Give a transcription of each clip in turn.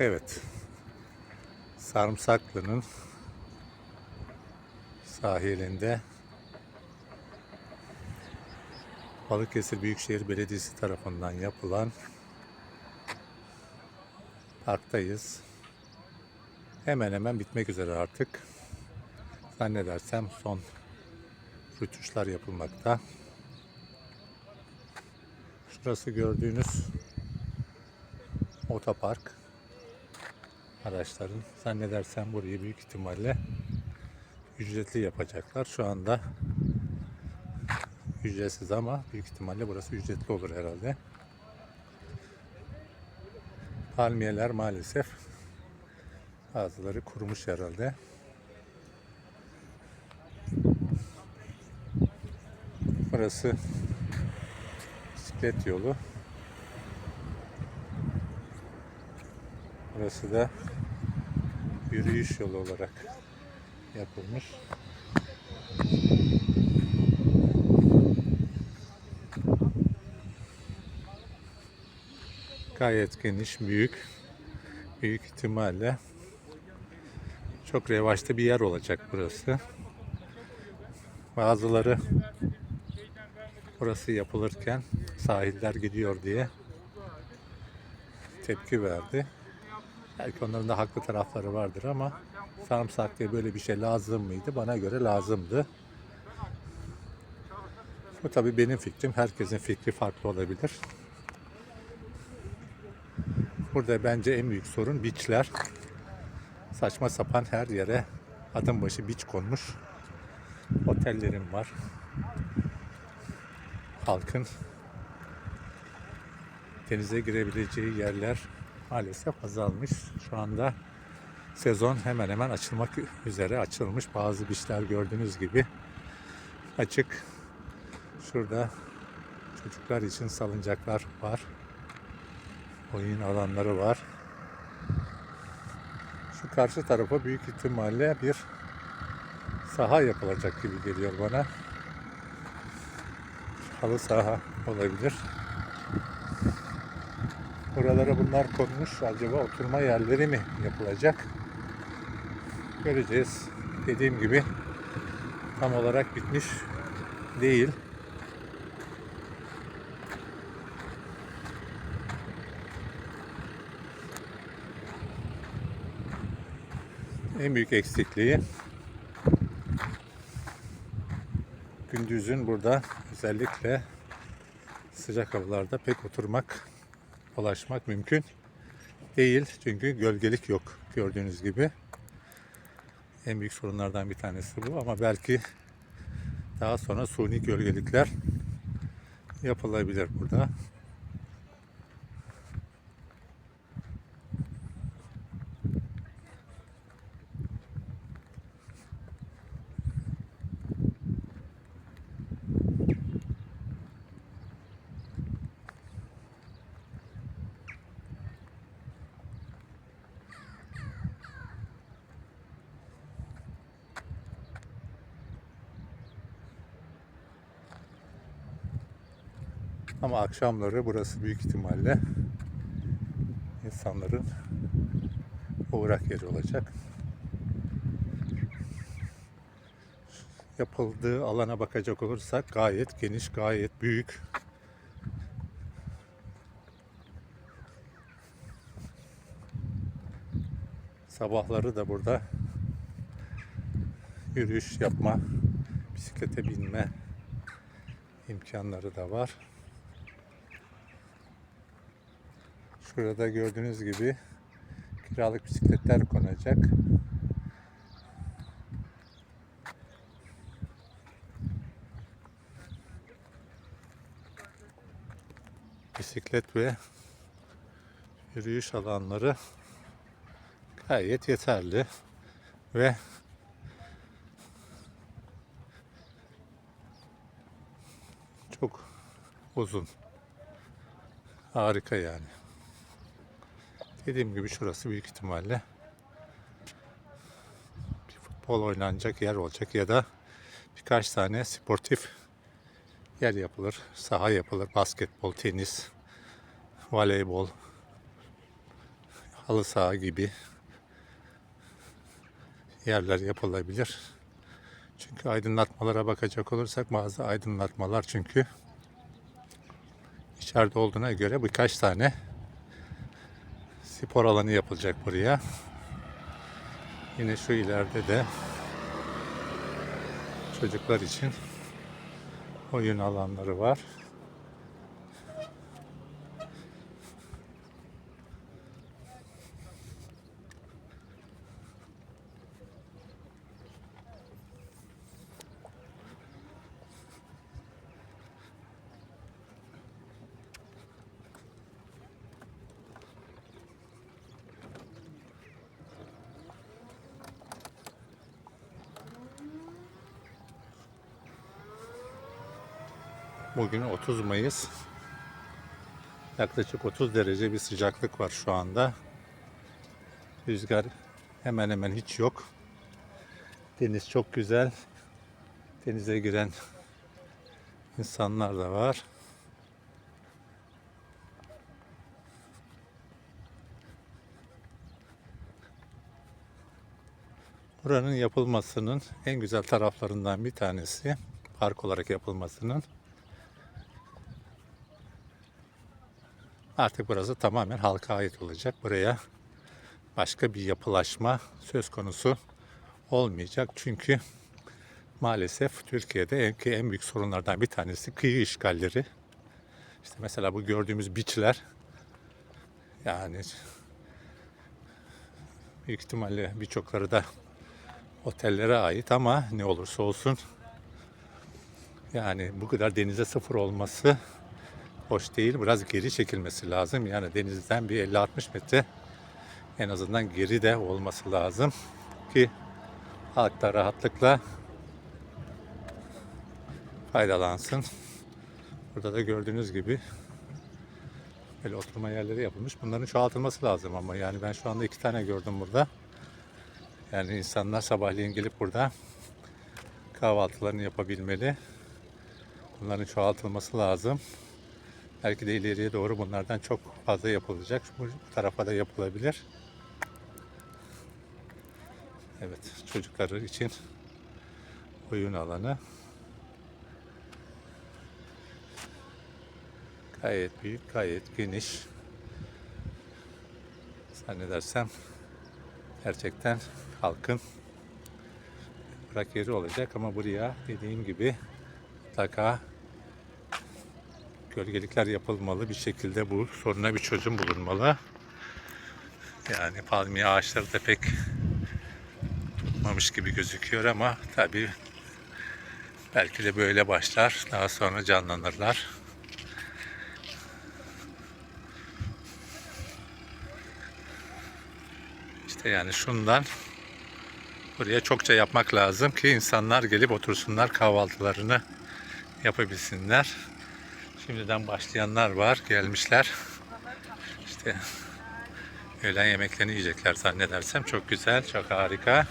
Evet. Sarımsaklı'nın sahilinde Balıkesir Büyükşehir Belediyesi tarafından yapılan parktayız. Hemen hemen bitmek üzere artık. Zannedersem son rütuşlar yapılmakta. Şurası gördüğünüz otopark araçların zannedersem burayı büyük ihtimalle ücretli yapacaklar. Şu anda ücretsiz ama büyük ihtimalle burası ücretli olur herhalde. Palmiyeler maalesef bazıları kurumuş herhalde. Burası bisiklet yolu. Burası da yürüyüş yolu olarak yapılmış. Gayet geniş, büyük. Büyük ihtimalle çok revaçta bir yer olacak burası. Bazıları burası yapılırken sahiller gidiyor diye tepki verdi. Belki onların da haklı tarafları vardır ama sarımsak diye böyle bir şey lazım mıydı? Bana göre lazımdı. Bu tabii benim fikrim. Herkesin fikri farklı olabilir. Burada bence en büyük sorun biçler. Saçma sapan her yere adım başı biç konmuş. Otellerim var. Halkın denize girebileceği yerler maalesef azalmış. Şu anda sezon hemen hemen açılmak üzere açılmış. Bazı biçler gördüğünüz gibi açık. Şurada çocuklar için salıncaklar var. Oyun alanları var. Şu karşı tarafa büyük ihtimalle bir saha yapılacak gibi geliyor bana. Halı saha olabilir. Buralara bunlar konmuş. Acaba oturma yerleri mi yapılacak? Göreceğiz. Dediğim gibi tam olarak bitmiş değil. En büyük eksikliği gündüzün burada özellikle sıcak havalarda pek oturmak, dolaşmak mümkün değil. Çünkü gölgelik yok gördüğünüz gibi. En büyük sorunlardan bir tanesi bu ama belki daha sonra suni gölgelikler yapılabilir burada. Ama akşamları burası büyük ihtimalle insanların uğrak yeri olacak. Yapıldığı alana bakacak olursak gayet geniş, gayet büyük. Sabahları da burada yürüyüş yapma, bisiklete binme imkanları da var. Şurada gördüğünüz gibi kiralık bisikletler konacak. Bisiklet ve yürüyüş alanları gayet yeterli ve çok uzun. Harika yani. Dediğim gibi şurası büyük ihtimalle bir futbol oynanacak yer olacak ya da birkaç tane sportif yer yapılır. Saha yapılır. Basketbol, tenis, voleybol, halı saha gibi yerler yapılabilir. Çünkü aydınlatmalara bakacak olursak bazı aydınlatmalar çünkü içeride olduğuna göre birkaç tane spor alanı yapılacak buraya. Yine şu ileride de çocuklar için oyun alanları var. Bugün 30 Mayıs. Yaklaşık 30 derece bir sıcaklık var şu anda. Rüzgar hemen hemen hiç yok. Deniz çok güzel. Denize giren insanlar da var. Buranın yapılmasının en güzel taraflarından bir tanesi park olarak yapılmasının Artık burası tamamen halka ait olacak. Buraya başka bir yapılaşma söz konusu olmayacak. Çünkü maalesef Türkiye'de en, en büyük sorunlardan bir tanesi kıyı işgalleri. İşte mesela bu gördüğümüz biçler yani büyük ihtimalle birçokları da otellere ait ama ne olursa olsun yani bu kadar denize sıfır olması hoş değil. Biraz geri çekilmesi lazım. Yani denizden bir 50-60 metre en azından geri de olması lazım ki halk da rahatlıkla faydalansın. Burada da gördüğünüz gibi böyle oturma yerleri yapılmış. Bunların çoğaltılması lazım ama yani ben şu anda iki tane gördüm burada. Yani insanlar sabahleyin gelip burada kahvaltılarını yapabilmeli. Bunların çoğaltılması lazım. Belki de ileriye doğru bunlardan çok fazla yapılacak. Bu tarafa da yapılabilir. Evet, çocukları için oyun alanı. Gayet büyük, gayet geniş. Zannedersem gerçekten halkın bırak yeri olacak ama buraya dediğim gibi mutlaka gölgelikler yapılmalı. Bir şekilde bu soruna bir çözüm bulunmalı. Yani palmiye ağaçları da pek tutmamış gibi gözüküyor ama tabii belki de böyle başlar. Daha sonra canlanırlar. İşte yani şundan buraya çokça yapmak lazım ki insanlar gelip otursunlar kahvaltılarını yapabilsinler. Şimdiden başlayanlar var, gelmişler. İşte öğlen yemeklerini yiyecekler zannedersem. Çok güzel, çok harika.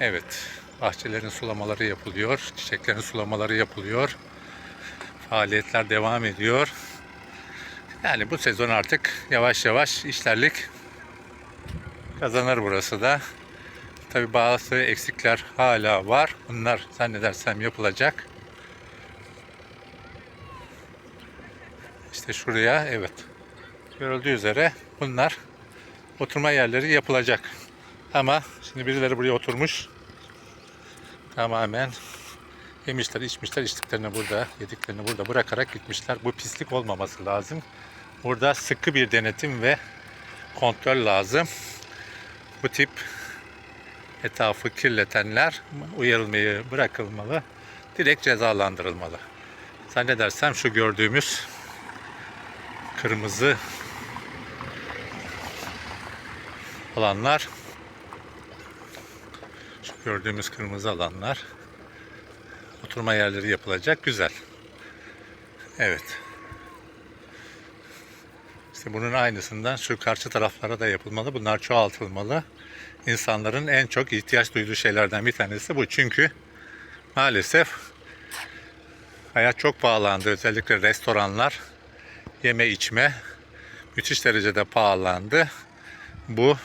Evet, bahçelerin sulamaları yapılıyor, çiçeklerin sulamaları yapılıyor. Faaliyetler devam ediyor. Yani bu sezon artık yavaş yavaş işlerlik kazanır burası da. Tabi bazı eksikler hala var. Bunlar zannedersem yapılacak. İşte şuraya evet. Görüldüğü üzere bunlar oturma yerleri yapılacak. Ama şimdi birileri buraya oturmuş. Tamamen yemişler, içmişler, içtiklerini burada, yediklerini burada bırakarak gitmişler. Bu pislik olmaması lazım. Burada sıkı bir denetim ve kontrol lazım bu tip etrafı kirletenler uyarılmayı bırakılmalı, direkt cezalandırılmalı. Zannedersem şu gördüğümüz kırmızı alanlar şu gördüğümüz kırmızı alanlar oturma yerleri yapılacak güzel. Evet. İşte bunun aynısından şu karşı taraflara da yapılmalı. Bunlar çoğaltılmalı. İnsanların en çok ihtiyaç duyduğu şeylerden bir tanesi bu. Çünkü maalesef hayat çok pahalandı. Özellikle restoranlar, yeme içme müthiş derecede pahalandı. Bu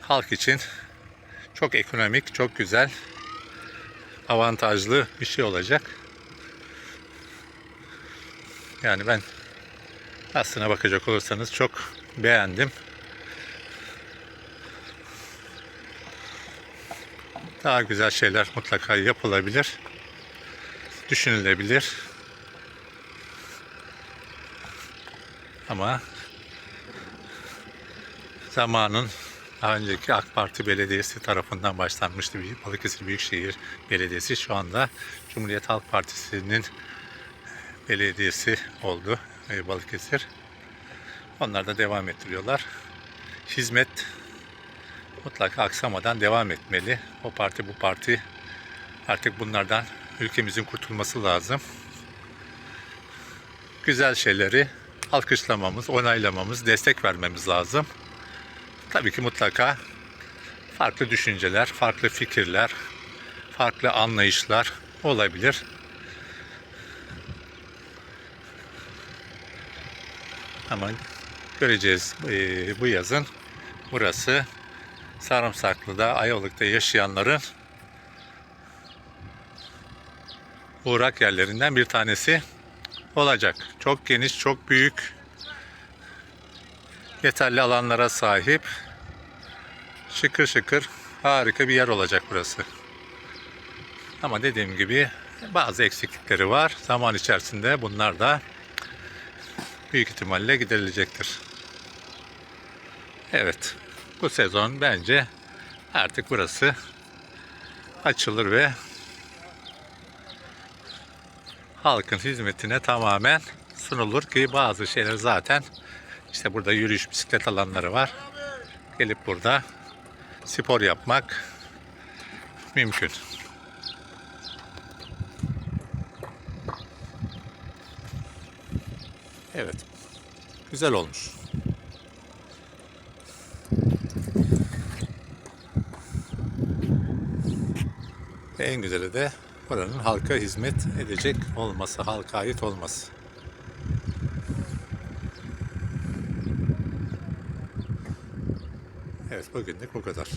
halk için çok ekonomik, çok güzel, avantajlı bir şey olacak. Yani ben aslına bakacak olursanız çok beğendim. Daha güzel şeyler mutlaka yapılabilir. Düşünülebilir. Ama zamanın daha önceki AK Parti Belediyesi tarafından başlanmıştı. Balıkesir Büyükşehir Belediyesi şu anda Cumhuriyet Halk Partisi'nin belediyesi oldu e, Balıkesir. Onlar da devam ettiriyorlar. Hizmet mutlaka aksamadan devam etmeli. O parti bu parti artık bunlardan ülkemizin kurtulması lazım. Güzel şeyleri alkışlamamız, onaylamamız, destek vermemiz lazım. Tabii ki mutlaka farklı düşünceler, farklı fikirler, farklı anlayışlar olabilir. Ama göreceğiz eee, bu yazın burası Sarımsaklı'da, Ayvalık'ta yaşayanların uğrak yerlerinden bir tanesi olacak. Çok geniş, çok büyük, yeterli alanlara sahip, şıkır şıkır harika bir yer olacak burası. Ama dediğim gibi bazı eksiklikleri var. Zaman içerisinde bunlar da büyük ihtimalle giderilecektir. Evet, bu sezon bence artık burası açılır ve halkın hizmetine tamamen sunulur ki bazı şeyler zaten işte burada yürüyüş bisiklet alanları var. Gelip burada spor yapmak mümkün. Evet. Güzel olmuş. Ve en güzeli de buranın halka hizmet edecek olması, halka ait olması. Evet bugünlük bu kadar.